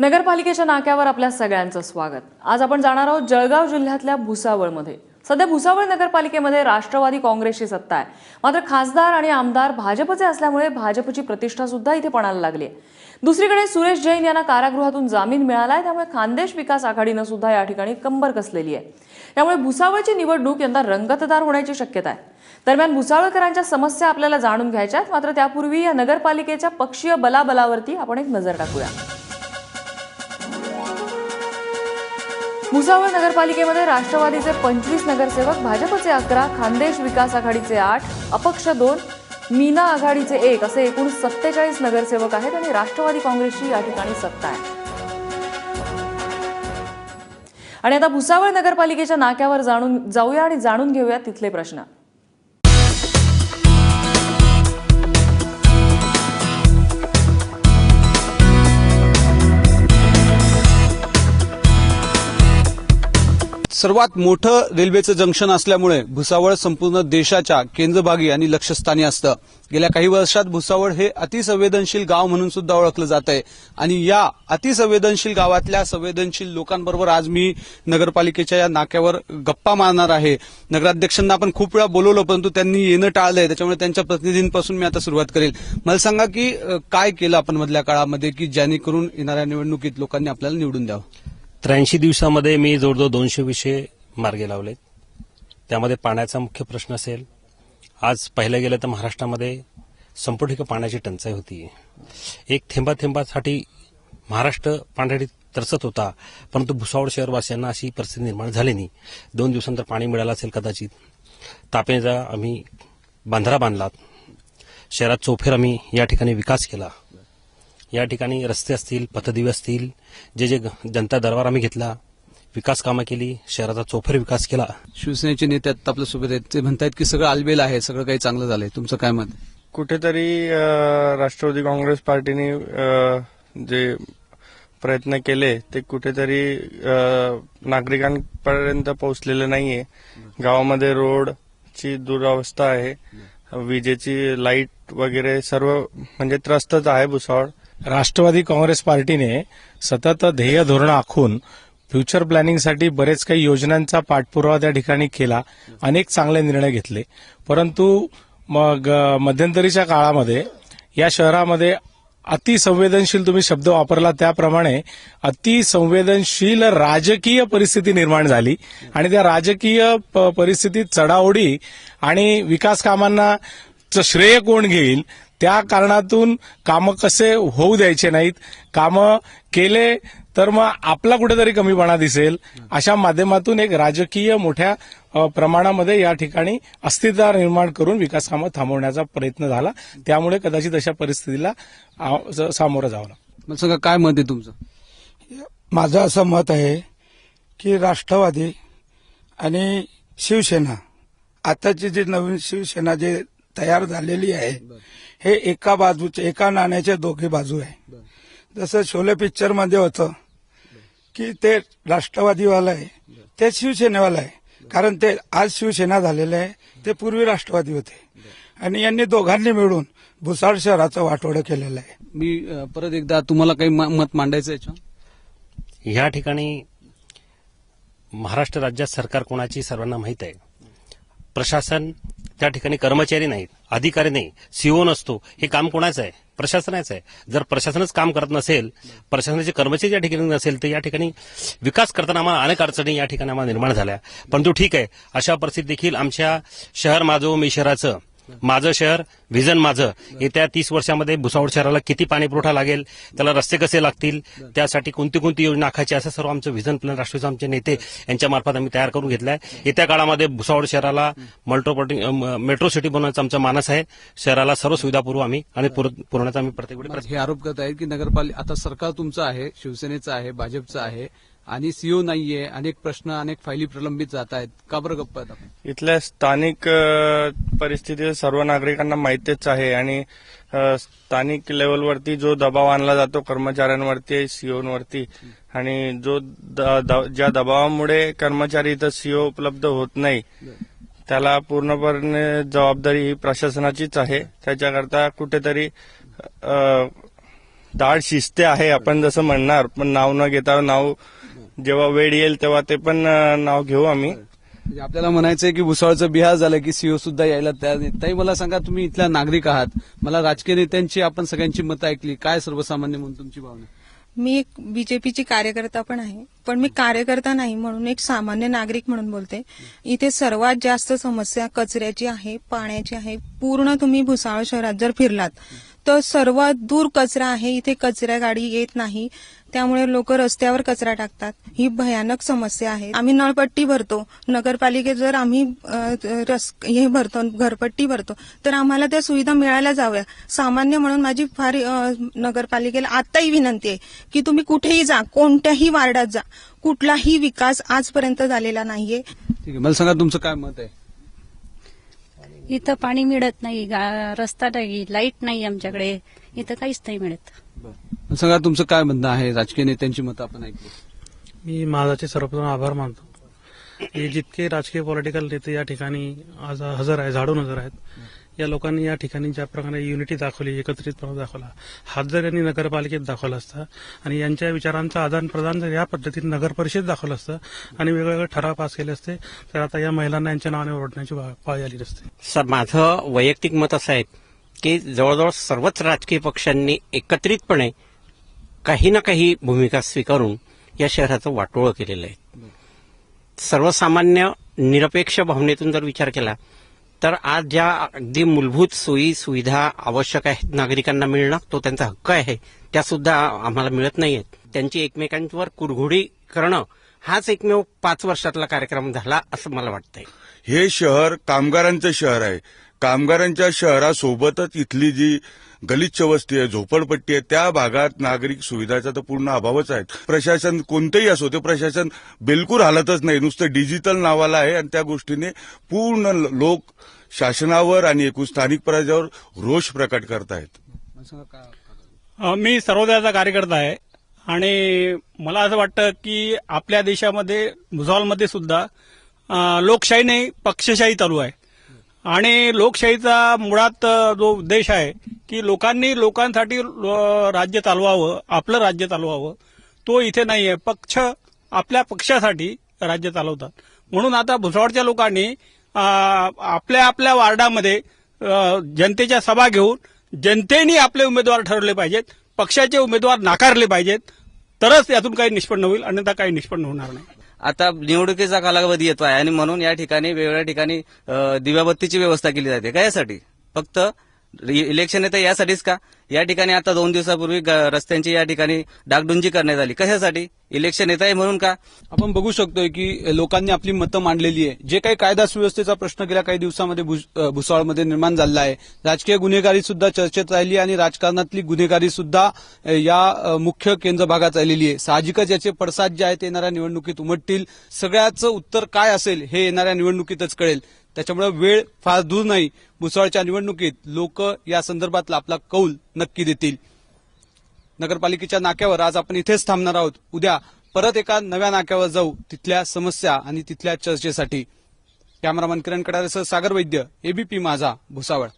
नगरपालिकेच्या नाक्यावर आपल्या सगळ्यांचं स्वागत. आज आपण जाणार आहोत जळगाव जिल्ह्यातल्या भुसावळमध्ये. सध्या भुसावळ नगरपालिकेमध्ये राष्ट्रवादी काँग्रेसची सत्ता आहे. मात्र खासदार आणि आमदार भाजपचे असल्यामुळे भाजपची प्रतिष्ठा सुद्धा इथे पणाला लागली आहे. दुसरीकडे सुरेश जैन यांना कारागृहातून जामीन मिळालाय त्यामुळे खानदेश विकास आघाडीनं सुद्धा या ठिकाणी कंबर कसलेली आहे. त्यामुळे भुसावळची निवडणूक यंदा रंगतदार होण्याची शक्यता आहे. दरम्यान भुसावळकरांच्या समस्या आपल्याला जाणून घ्यायच्या आहेत मात्र त्यापूर्वी या नगरपालिकेच्या पक्षीय बलाबलावरती आपण एक नजर टाकूया. भुसावळ नगरपालिकेमध्ये राष्ट्रवादीचे पंचवीस नगरसेवक भाजपचे अकरा खानदेश विकास आघाडीचे आठ अपक्ष दोन मीना आघाडीचे एक असे एकूण सत्तेचाळीस नगरसेवक आहेत आणि राष्ट्रवादी काँग्रेसची या ठिकाणी सत्ता आहे. आणि आता भुसावळ नगरपालिकेच्या नाक्यावर जाणून जाऊया आणि जाणून घेऊया तिथले प्रश्न. सर्वात मोठं रेल्वेचं जंक्शन असल्यामुळे भुसावळ संपूर्ण देशाच्या केंद्रभागी आणि लक्षस्थानी असतं. गेल्या काही वर्षात भुसावळ हे अतिसंवेदनशील गाव म्हणून सुद्धा ओळखलं जात आहे आणि या अतिसंवेदनशील गावातल्या संवेदनशील लोकांबरोबर आज मी नगरपालिकेच्या या नाक्यावर गप्पा मारणार आहे. नगराध्यक्षांना आपण खूप वेळा बोलवलं परंतु त्यांनी येणं टाळलंय. त्याच्यामुळे त्यांच्या प्रतिनिधींपासून मी आता सुरुवात करेल. मला सांगा की काय केलं आपण मधल्या काळामध्ये की जेणेकरून येणाऱ्या निवडणुकीत लोकांनी आपल्याला निवडून द्यावं? त्र्याऐंशी दिवसामध्ये मी जवळजवळ दोनशे विषय मार्गे लावलेत. त्यामध्ये पाण्याचा मुख्य प्रश्न असेल. आज पाहिलं गेलं तर महाराष्ट्रामध्ये संपूर्ण ठिकाणी पाण्याची टंचाई होती. एक थेंबा थेंबासाठी महाराष्ट्र पाण्यासाठी तरसत होता परंतु भुसावळ शहरवासियांना अशी परिस्थिती निर्माण झाली नाही. दोन दिवसांतर पाणी मिळालं असेल कदाचित. तापेचा आम्ही बांधारा बांधला शहरात चौफेर आम्ही या ठिकाणी विकास केला. या ठिकाणी रस्ते असतील पथदिवे असतील जे जे जनता दरबार आम्ही घेतला विकास कामं केली शहराचा चौफेर विकास केला. शिवसेनेचे नेते आता आपल्यासोबत आहेत. ते म्हणतायत की सगळं आलबेल आहे सगळं काही चांगलं झालंय. तुमचं काय मत? कुठेतरी राष्ट्रवादी काँग्रेस पार्टीने जे प्रयत्न केले ते कुठेतरी नागरिकांपर्यंत पोहोचलेले नाहीये. गावामध्ये रोडची दुरावस्था आहे. विजेची लाइट वगैरे सर्व म्हणजे त्रस्तच आहे भुसावळ. राष्ट्रवादी काँग्रेस पार्टीने सतत ध्येय धोरण आखून फ्युचर प्लॅनिंगसाठी बरेच काही योजनांचा पाठपुरावा त्या ठिकाणी केला. अनेक चांगले निर्णय घेतले. परंतु मग मध्यंतरीच्या काळामध्ये या शहरामध्ये अतिसंवेदनशील तुम्ही शब्द वापरला त्याप्रमाणे अतिसंवेदनशील राजकीय परिस्थिती निर्माण झाली. आणि त्या राजकीय प- परिस्थितीत चढाओढी आणि विकास कामांना श्रेय कोण घेईल त्या कारणातून कामं कसे होऊ द्यायचे नाहीत कामं केले तर मग आपला कुठेतरी कमीपणा दिसेल. अशा माध्यमातून एक राजकीय मोठ्या प्रमाणामध्ये या ठिकाणी अस्थिरता निर्माण करून विकास कामं थांबवण्याचा प्रयत्न झाला. त्यामुळे कदाचित अशा परिस्थितीला सामोरं जावं लागलं. सांगा काय मत आहे तुमचं? माझं असं मत आहे की राष्ट्रवादी आणि शिवसेना आताची जी नवीन शिवसेना जे तयार झालेली आहे हे एका बाजूचे एका नाण्याच्या दोघी बाजू आहे. जसं शोले पिक्चरमध्ये होतं की ते राष्ट्रवादीवाला आहे ते शिवसेनेवाला आहे. कारण ते आज शिवसेना झालेले आहे ते पूर्वी राष्ट्रवादी होते. आणि यांनी दोघांनी मिळून भुसाळ शहराचं वाटोळं केलेलं आहे. मी परत एकदा तुम्हाला काही म- मत मांडायचं आहे याच्यावर? या ठिकाणी महाराष्ट्र राज्यात सरकार कोणाची सर्वांना माहीत आहे? प्रशासन त्या ठिकाणी कर्मचारी नाहीत अधिकारी नाही सीओ नसतो. हे काम कोणाचं आहे? प्रशासनाचं आहे. जर प्रशासनच काम करत नसेल प्रशासनाचे कर्मचारी या ठिकाणी नसेल तर या ठिकाणी विकास करताना आम्हाला अनेक अडचणी या ठिकाणी आम्हाला निर्माण झाल्या. परंतु ठीक आहे अशा परिस्थितीत देखील आमच्या शहर माझं मी शहराचं माझं शहर व्हिजन माझं. येत्या तीस वर्षामध्ये भुसावळ शहराला किती पाणी पुरवठा लागेल त्याला रस्ते कसे लागतील त्यासाठी कोणती कोणती योजना आखायची असं सर्व आमचं व्हिजन प्लॅन राष्ट्रीय आमचे नेते यांच्या मार्फत आम्ही तयार करून घेतलं आहे येत्या काळामध्ये भुसावळ शहराला मल्ट्रोपोलिटन मेट्रो सिटी बनवण्याचा आमचा मानस आहे. शहराला सर्व सुविधा पुरवू आम्ही आणि पुर- पुरवण्याचा आम्ही प्रत्येक हे आरोप करत आहेत की नगरपालिका आता सरकार तुमचं आहे शिवसेनेचं आहे भाजपचं आहे. आणि सीओ नाहीये अनेक प्रश्न अनेक फायली प्रलंबित जात आहेत का बरं गप्प आहेत आपण? इथल्या स्थानिक अ, परिस्थिती सर्व नागरिकांना माहितीच आहे आणि अ, स्थानिक लेवलवरती जो दबाव आणला जातो कर्मचाऱ्यांवरती सीओवरती आणि जो द- द- ज्या दबावामुळे कर्मचारी इथं सीओ उपलब्ध होत नाही त्याला पूर्णपणे जबाबदारी ही प्रशासनाचीच आहे. त्याच्याकरता कुठेतरी अ, दाढ शिस्ते आहे आपण जसं म्हणणार पण नाव न घेता नाव जेव्हा वेळ येईल तेव्हा ते पण अं, नाव घेऊ आम्ही. म्हणजे आपल्याला म्हणायचंय की भुसावळचं बिहार झालं की सीओ सुद्धा यायला तयार नाही. ताई मला सांगा तुम्ही इथल्या नागरिक आहात. मला राजकीय नेत्यांची आपण सगळ्यांची मतं ऐकली. काय सर्वसामान्य म्हणून तुमची भावना? मी एक बीजेपीची कार्यकर्ता पण आहे. पण मी कार्यकर्ता नाही म्हणून एक सामान्य नागरिक म्हणून बोलते. इथे सर्वात जास्त समस्या कचऱ्याची आहे पाण्याची आहे. पूर्ण तुम्ही भुसावळ शहरात जर फिरलात तर सर्वात दूर कचरा आहे. इथे कचरा गाडी येत नाही. त्यामुळे लोक रस्त्यावर कचरा टाकतात. ही भयानक समस्या आहे. आम्ही नळपट्टी भरतो. नगरपालिकेत जर आम्ही रस हे भरतो घरपट्टी भरतो तर आम्हाला त्या सुविधा मिळायला जाव्या सामान्य म्हणून माझी फार नगरपालिकेला आताही विनंती आहे की तुम्ही कुठेही जा कोणत्याही वार्डात जा. कुठलाही विकास आजपर्यंत झालेला नाहीये. ठीक आहे. मला सांगा तुमचं काय मत आहे? इथं पाणी मिळत नाही रस्ता नाही लाइट नाही आमच्याकडे. इथं काहीच नाही मिळत. सांगा तुमचं काय म्हणणं आहे? राजकीय नेत्यांची मतं आपण ऐकली. मी माझाचे सर्वप्रथम आभार मानतो. हे जितके राजकीय पॉलिटिकल नेते या ठिकाणी आज हजर आहे झाडून हजर आहेत या लोकांनी या ठिकाणी ज्या प्रकारे युनिटी दाखवली एकत्रितपणा दाखवला हात जर यांनी नगरपालिकेत दाखवला असता आणि यांच्या विचारांचं आदान प्रदान जर या पद्धतीने नगर परिषद दाखवलं असतं आणि वेगवेगळे ठराव पास केले असते तर आता या महिलांना यांच्या नावाने ओढण्याची वा- पाळी आली नसते. सर माझं वैयक्तिक मत असं आहे की जवळजवळ सर्वच राजकीय पक्षांनी एकत्रितपणे काही ना काही भूमिका स्वीकारून या शहराचं वाटोळं केलेलं आहे. सर्वसामान्य निरपेक्ष भावनेतून जर विचार केला तर आज ज्या अगदी मूलभूत सोयी सुविधा आवश्यक आहेत नागरिकांना मिळणं तो त्यांचा हक्क आहे त्या सुद्धा आम्हाला मिळत नाहीयेत. त्यांची एकमेकांवर कुरघोडी करणं हाच एकमेव पाच वर्षातला कार्यक्रम झाला असं मला वाटतंय. हे शहर कामगारांचं शहर आहे. कामगारांच्या शहरासोबतच इथली जी गलिच्छ वस्ती आहे झोपडपट्टी आहे त्या भागात नागरिक सुविधाचा तर पूर्ण अभावच आहे प्रशासन कोणतंही असो ते प्रशासन बिलकुल हालतच नाही. नुसतं डिजिटल नावाला आहे आणि त्या गोष्टीने पूर्ण लोक शासनावर आणि एकूण स्थानिक प्रजावर रोष प्रकट करतायत. आहेत मी सर्वोदयाचा कार्यकर्ता आहे. आणि मला असं वाटतं की आपल्या देशामध्ये भुसावळमध्ये सुद्धा लोकशाही नाही पक्षशाही चालू आहे. आणि लोकशाहीचा मुळात जो उद्देश आहे की लोकांनी लोकांसाठी लो- राज्य चालवावं आपलं राज्य चालवावं तो इथे नाही आहे पक्ष आपल्या पक्षासाठी राज्य चालवतात. म्हणून आता भुसावळच्या लोकांनी आपल्या आपल्या वार्डामध्ये जनतेच्या सभा घेऊन जनतेने आपले उमेदवार ठरवले पाहिजेत पक्षाचे उमेदवार नाकारले पाहिजेत. तरच यातून काही निष्पन्न होईल अन्यथा काही निष्पन्न होणार नाही. आता निवडणुकीचा कालावधी येतो आहे आणि म्हणून या ठिकाणी वेगवेगळ्या ठिकाणी दिव्याबत्तीची व्यवस्था केली जाते. का यासाठी? फक्त इलेक्शन येतं यासाठीच का? या ठिकाणी आता दोन दिवसापूर्वी रस्त्यांची या ठिकाणी डागडुंजी करण्यात आली. कशासाठी? इलेक्शन येत आहे म्हणून का? आपण बघू शकतोय की लोकांनी आपली मतं मांडलेली आहे. जे काही कायदा सुव्यवस्थेचा प्रश्न गेल्या काही दिवसामध्ये भुसावळमध्ये निर्माण झाला आहे. राजकीय गुन्हेगारी सुद्धा चर्चेत राहिली आणि राजकारणातली गुन्हेगारी सुद्धा या मुख्य केंद्र भागात राहिलेली आहे. साहजिकच याचे पडसाद जे आहेत येणाऱ्या निवडणुकीत उमटतील. सगळ्याचं उत्तर काय असेल हे येणाऱ्या निवडणुकीतच कळेल. त्याच्यामुळे वेळ फार दूर नाही. भुसावळच्या निवडणुकीत लोक या संदर्भातला आपला कौल नक्की देतील. नगरपालिकेच्या नाक्यावर आज आपण इथेच थांबणार आहोत. उद्या परत एका नव्या नाक्यावर जाऊ तिथल्या समस्या आणि तिथल्या चर्चेसाठी. कॅमेरामन किरण कडारेसह सागर वैद्य एबीपी माझा भुसावळ.